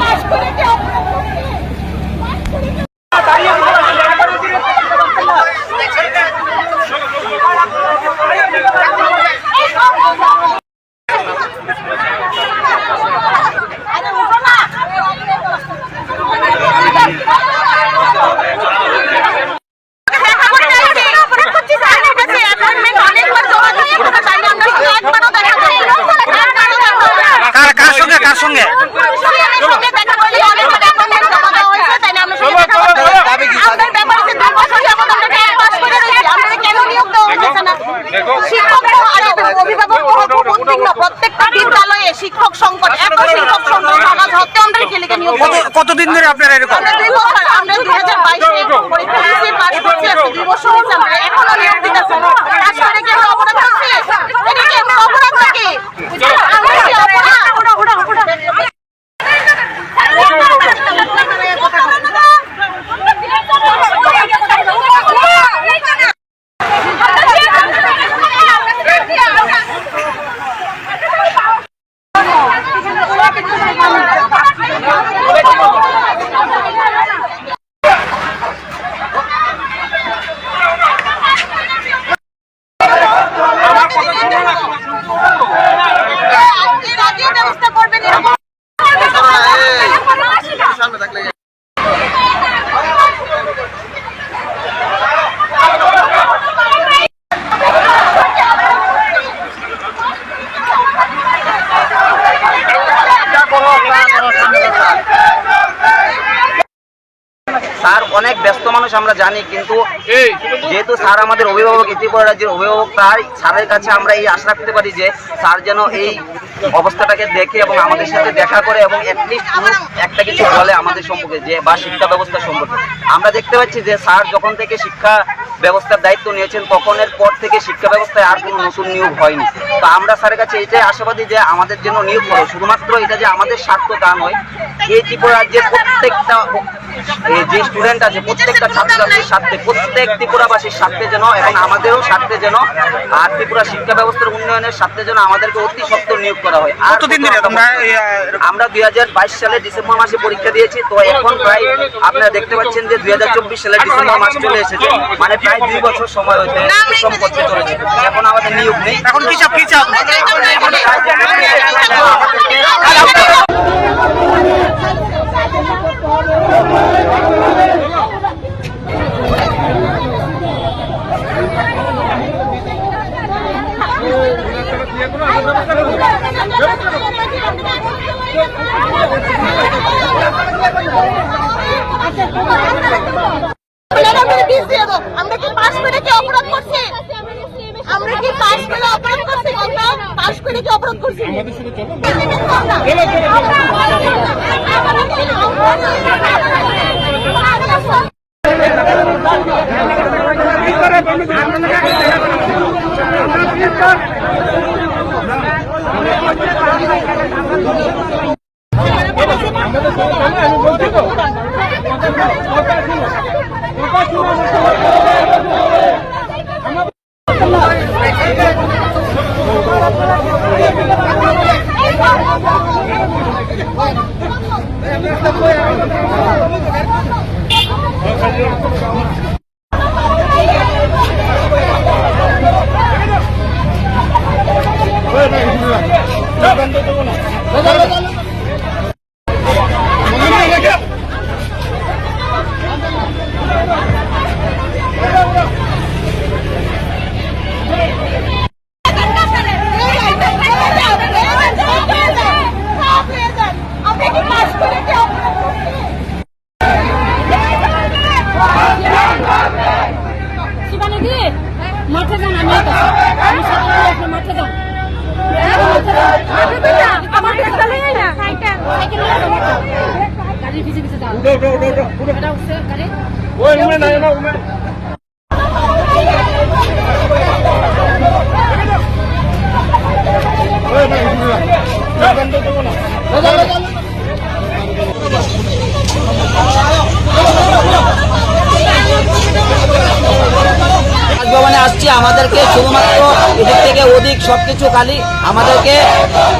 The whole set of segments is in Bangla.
পাশ করে কি অপরাধ করছে? পাশ করে কি- আরে উঠো না। দেখা করে যাচ্ছি। অপরাধ করছিস, আইনের কাছে appointment অনেকবার জমা দিয়ে কোনো time এ আমরা শুধু একবারও দেখা করিনি। একবারও দেখা করিনি। কার কার সঙ্গে কার সঙ্গে সঙ্গে সঙ্গে দেখা করলে অনেকবার appointment জমা দেওয়া হয়েছে, তাই না? আমরা সঙ্গে দেখা করতে পারি। আপনার ব্যাপারে যে দুই বছর যাবত আমরা ট্যাগ পাস করে রয়েছি, আপনারা কেন নিয়োগ দেওয়া হয়েছে না? শিক্ষকরা আরে অভিভাবক খুব উদ্বিগ্ন। প্রত্যেকটা বিদ্যালয়ে শিক্ষক সংকট এত শিক্ষক সংকট থাকা সত্ত্বেও আমরা ছেলেকে নিয়োগ কতদিন ধরে আপনারা এরকম? আমরা দুই বছর আমরা দুই হাজার বাইশে পরীক্ষা দিয়েছি পাশ করছি দুই বছর হয়েছে আমরা এখনও নিয়োগ দিতেছে পাস করে কি আমরা অপরাধ করছি এটা কি আমরা অপরাধ নাকি আমরা কি অপরাধ আপনি রাজিও ব্যবস্থা করবেন এরকম স্যার অনেক ব্যস্ত মানুষ আমরা জানি কিন্তু যেহেতু স্যার আমাদের অভিভাবক ত্রিপুরা রাজ্যের অভিভাবক তাই স্যারের কাছে আমরা এই আশা রাখতে পারি যে স্যার যেন এই অবস্থাটাকে দেখে এবং আমাদের সাথে দেখা করে এবং অ্যাটলিস্ট একটা কিছু বলে আমাদের সম্পর্কে যে বা শিক্ষা ব্যবস্থা সম্পর্কে। আমরা দেখতে পাচ্ছি যে স্যার যখন থেকে শিক্ষা ব্যবস্থার দায়িত্ব নিয়েছেন তখনের পর থেকে শিক্ষা ব্যবস্থায় আর কোনো নতুন নিয়োগ হয়নি। তো আমরা স্যারের কাছে এটাই আশাবাদী যে আমাদের জন্য নিয়োগ করো। শুধুমাত্র এটা যে আমাদের স্বার্থ তা নয় এই ত্রিপুরা রাজ্যের প্রত্যেকটা এই যে স্টুডেন্ট আছে প্রত্যেকটা ছাত্রছাত্রীর স্বার্থে প্রত্যেক ত্রিপুরাবাসীর স্বার্থে যেন এবং আমাদেরও স্বার্থে যেন আর ত্রিপুরা শিক্ষা ব্যবস্থার উন্নয়নের স্বার্থে যেন আমাদেরকে অতি সত্ত্বর নিয়োগ করা হয়। আর কতদিন ধরে তোমরা আমরা দুই হাজার বাইশ সালে ডিসেম্বর মাসে পরীক্ষা দিয়েছি তো এখন প্রায় আপনারা দেখতে পাচ্ছেন যে দুই হাজার চব্বিশ সালে ডিসেম্বর মাস চলে এসেছে মানে প্রায় দুই বছর সময় হয়েছে শ্রম করতে চলেছে এখন আমাদের নিয়োগ নেই। এখন কি চাপ কি চাপ কি পাস করে কি অপরাধ করছি আমরা কি পাস করে অপরাধ করছি বলতো পাস করে কি অপরাধ করছি আমরা 那过呀 রাজভবনে আসছি, আমাদেরকে শুধুমাত্র এদিক থেকে ওদিক সবকিছু খালি আমাদেরকে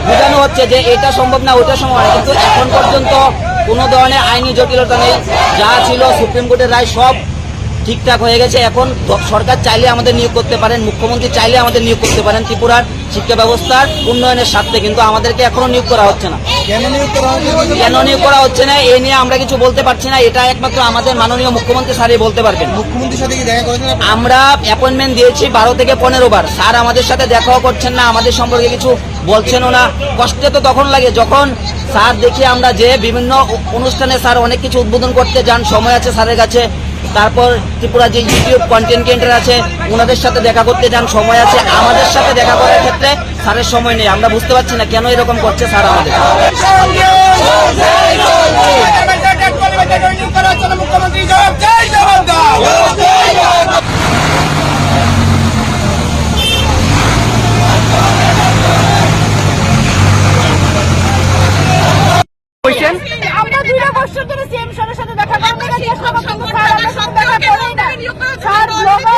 বোঝানো হচ্ছে যে এটা সম্ভব না, ওটা সম্ভব না। কিন্তু এখন পর্যন্ত কোনো ধরনের আইনি জটিলতা নেই। যা ছিল সুপ্রিম কোর্টের রায় সব ঠিকঠাক হয়ে গেছে। এখন সরকার চাইলে আমাদের নিয়োগ করতে পারেন মুখ্যমন্ত্রী চাইলে আমাদের নিয়োগ করতে পারেন ত্রিপুরার শিক্ষা ব্যবস্থার উন্নয়নের স্বার্থে কিন্তু আমাদেরকে এখনও নিয়োগ করা হচ্ছে না। কেন নিয়োগ করা হচ্ছে না? এ নিয়ে আমরা কিছু বলতে পারছি না। এটা একমাত্র আমাদের মাননীয় মুখ্যমন্ত্রী স্যারই বলতে পারবেন। মুখ্যমন্ত্রীর সাথে কি দেখা করেছেন আমরা অ্যাপয়েন্টমেন্ট দিয়েছি বারো থেকে পনেরো বার। স্যার আমাদের সাথে দেখাও করছেন না আমাদের সম্পর্কে কিছু বলছেনও না। কষ্টে তো তখন লাগে যখন স্যার দেখি আমরা যে বিভিন্ন অনুষ্ঠানে স্যার অনেক কিছু উদ্বোধন করতে যান সময় আছে স্যারের কাছে। তারপর ত্রিপুরা যে ইউটিউব কন্টেন্ট ক্রিয়েটার আছে ওনাদের সাথে দেখা করতে যান, সময় আছে। আমাদের সাথে দেখা করার ক্ষেত্রে স্যারের সময় নেই। আমরা বুঝতে পারছি না কেন এরকম করছে স্যার আমাদের আমরা দুইটা বছর ধরে সিএম স্যারের সাথে দেখা করতে গেছি চেষ্টা করতাম কিন্তু স্যার আমাদের সাথে দেখা করেই না স্যার ব্লগার ইউটিউবার তাদের সাথে দেখা করতে পারে না। কিন্তু আমাদেরকে সময় দিচ্ছে না। আমরা রিল করে বিয়ে বিয়ে ব্যবসা করেছি আমরা রিজেক্ট করে দিশেহারা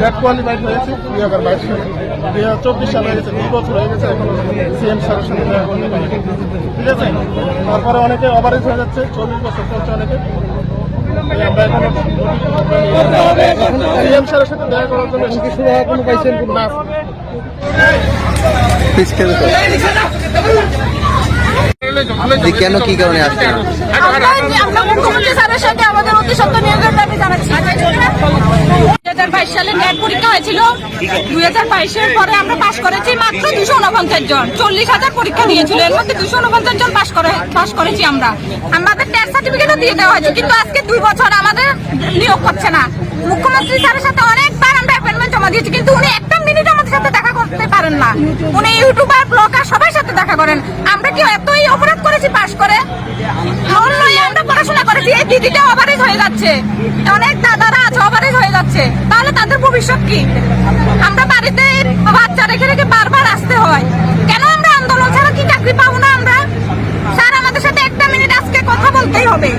ব্যাক কোয়ালিফাইড হয়েছে দুই হাজার বাইশ সালে দুই হাজার চব্বিশ সালে গেছে দুই বছর হয়ে গেছে এখন সিএম স্যারের সঙ্গে দেখা করতে পারি ঠিক আছে? তারপরে অনেকে ওভারেজ হয়ে যাচ্ছে চল্লিশ বছর চলছে অনেকে। এই আমরা এখন সিএম স্যারের সাথে দেখা করার জন্য। না। কেন কি কারণে আসছে আমরা আমরা মুখ্যমন্ত্রী স্যারের সাথে আমাদের অতি সত্য নিয়োগের দাবি জানাচ্ছি। দুই হাজার সালে নেট পরীক্ষা হয়েছিল। দুই হাজার বাইশের পরে আমরা পাশ করেছি মাত্র দুশো উনপঞ্চাশ জন। চল্লিশ হাজার পরীক্ষা দিয়েছিল। এর মধ্যে দুশো উনপঞ্চাশ জন পাশ করে, পাশ করেছি আমরা। আমাদের টেস্ট সার্টিফিকেটও দিয়ে দেওয়া হয়েছে, কিন্তু আজকে দুই বছর আমাদের নিয়োগ করছে না। মুখ্যমন্ত্রী স্যারের সাথে অনেকবার আমরা অ্যাপয়েন্টমেন্ট জমা দিয়েছি, কিন্তু উনি একটা মিনিট আমাদের সাথে দেখা করতে পারেন না। উনি ইউটিউবার ব্লগার সবার সাথে দেখা করেন। আমরা কি এতই অপরাধ করেছি পাশ করে? পড়াশোনা করেছি এই দিদিটা ওভারেজ হয়ে যাচ্ছে। অনেক দাদারা আছে ওভারেজ হয়ে যাচ্ছে। তাহলে তাদের ভবিষ্যৎ কি? আমরা বাড়িতে বাচ্চা রেখে রেখে বারবার আসতে হয়। কেন আমরা আন্দোলন ছাড়া কি চাকরি পাবো না আমরা? স্যার আমাদের সাথে একটা মিনিট আজকে কথা বলতেই হবে।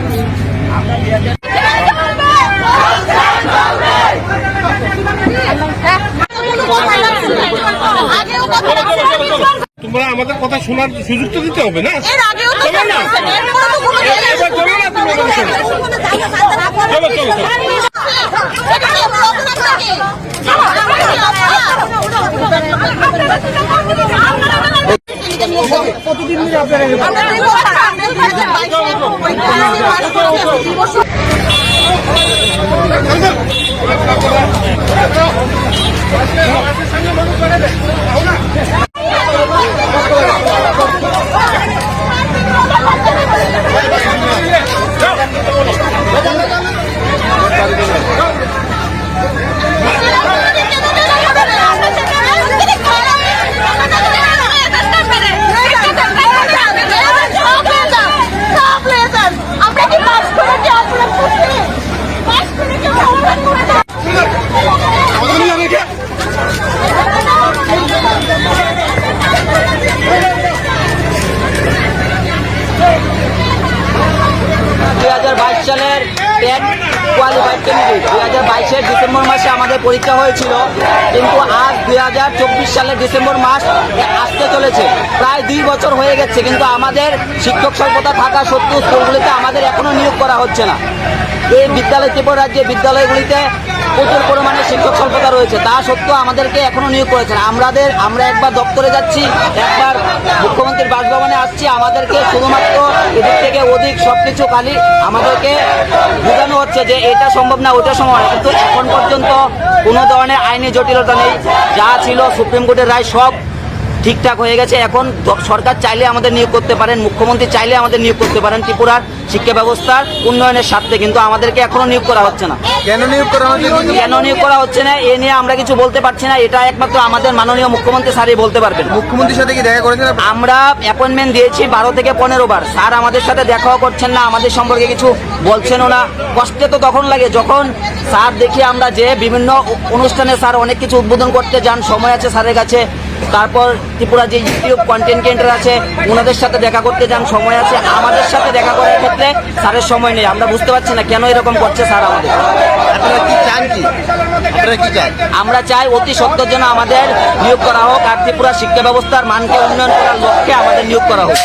তোমরা আমাদের কথা শোনার সুযোগ তো দিতে হবে না? এর আগেও তো চলো না। বলেছেন, এরপরে তো কোনো এবার চলো না, তুমি আমাদের সাথে। চলো, চলো, চলো। আমরা কি পাস করেছি অপরাধ করছি পাস করেছি অপরাধ করেছি দুই হাজার বাইশ সালের টেট কোয়ালিফাইড ক্যান্ডিডেট দুই বাইশের ডিসেম্বর মাসে আমাদের পরীক্ষা হয়েছিল, কিন্তু আজ দুই হাজার চব্বিশ সালের ডিসেম্বর মাস আসতে চলেছে। প্রায় দুই বছর হয়ে গেছে, কিন্তু আমাদের শিক্ষক স্বল্পতা থাকা সত্ত্বেও স্কুলগুলিতে আমাদের এখনও নিয়োগ করা হচ্ছে না। এই বিদ্যালয় ত্রিপুরা রাজ্যে বিদ্যালয়গুলিতে প্রচুর পরিমাণে শিক্ষক স্বল্পতা রয়েছে। তা সত্ত্বেও আমাদেরকে এখনও নিয়োগ করেছেন। আমাদের আমরা একবার দপ্তরে যাচ্ছি, একবার মুখ্যমন্ত্রীর বাসভবনে আসছি, আমাদেরকে শুধুমাত্র এদিক থেকে অধিক সব কিছু খালি আমাদেরকে বোঝানো হচ্ছে যে এটা সম্ভব না, ওটা সম্ভব কিন্তু এখন পর্যন্ত কোনো ধরনের আইনি জটিলতা নেই। যা ছিল সুপ্রিম কোর্টের রায় সব ঠিকঠাক হয়ে গেছে। এখন সরকার চাইলে আমাদের নিয়োগ করতে পারেন মুখ্যমন্ত্রী চাইলে আমাদের নিয়োগ করতে পারেন। ত্রিপুরার শিক্ষা ব্যবস্থার উন্নয়নের স্বার্থে কিন্তু আমাদেরকে এখনও নিয়োগ করা হচ্ছে না। কেন নিয়োগ করা হচ্ছে কেন নিয়োগ করা হচ্ছে না? এ নিয়ে আমরা কিছু বলতে পারছি না। এটা একমাত্র আমাদের মাননীয় মুখ্যমন্ত্রী স্যারই বলতে পারবেন। মুখ্যমন্ত্রীর সাথে কি দেখা করেছেন? আমরা অ্যাপয়েন্টমেন্ট দিয়েছি বারো থেকে পনেরো বার। স্যার আমাদের সাথে দেখাও করছেন না আমাদের সম্পর্কে কিছু বলছেনও না। কষ্টে তো তখন লাগে যখন স্যার দেখি আমরা যে বিভিন্ন অনুষ্ঠানে স্যার অনেক কিছু উদ্বোধন করতে যান সময় আছে স্যারের কাছে। তারপর ত্রিপুরা যে ইউটিউব কন্টেন্ট ক্রিয়েটার আছে ওনাদের সাথে দেখা করতে যান সময় আছে আমাদের সাথে দেখা করার ক্ষেত্রে স্যারের সময় নেই। আমরা বুঝতে পারছি না কেন এরকম করছে স্যার আমাদের। আপনারা কি চান কি? আপনারা কি চান? আমরা চাই অতি সত্তর জন্য আমাদের নিয়োগ করা হোক আর ত্রিপুরা শিক্ষা ব্যবস্থার মানকে উন্নয়ন করার লক্ষ্যে আমাদের নিয়োগ করা হোক।